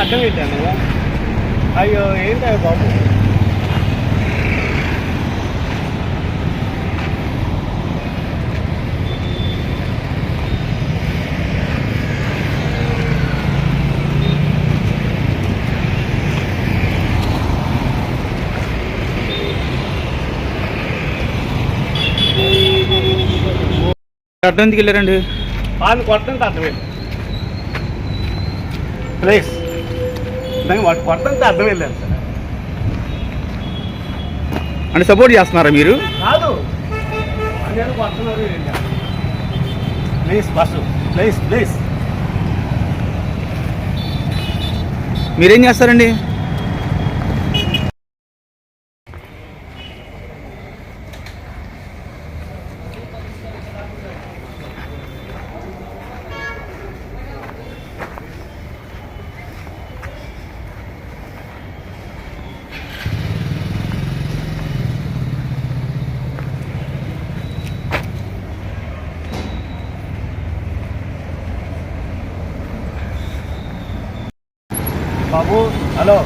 అడ్డం పెట్టాను అయ్యో ఏంటో బాబు అడ్డం ఎందుకు వెళ్ళారండి వాళ్ళని కొట్టంటే అర్థమైంది ప్లీజ్ దాన్ని వాడు కొట్టంటే అర్థం వెళ్ళాను సార్ అంటే సపోర్ట్ చేస్తున్నారా మీరు? కాదు. Please bus please please. మీరేం చేస్తారండి? బాబు హలో.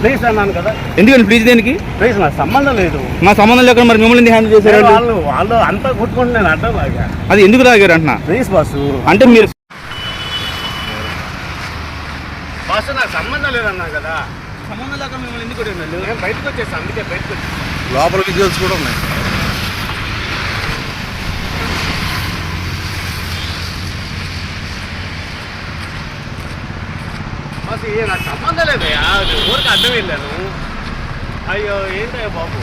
ప్లీజ్ అన్నాను కదా. ఎందుకండి ప్లీజ్ దేనికి? ప్లీజ్ నాకు సంబంధం లేదు. మా సంబంధం లేకుండా మరి మిమ్మల్ని హ్యాండిల్ చేశారు వాళ్ళు వాళ్ళు అంతా కొట్టుకుంటే నేను అడ్డం లాగా అది ఎందుకు తాగారు అంటున్నా? ప్లీజ్ బస్సు అంటే మీరు బస్సు నాకు సంబంధం లేదన్నా కదా. సంబంధం లేకుండా మిమ్మల్ని ఎందుకు నేను బయటకు వచ్చేసాను అందుకే బయటకు వచ్చేసాను. లోపల విజువల్స్ కూడా ఉన్నాయి. అసలు నాకు సంబంధం లేదయ్యా ఊరికి అడ్డం వెళ్ళాను అయ్యో ఏంటయ్యా బాబు?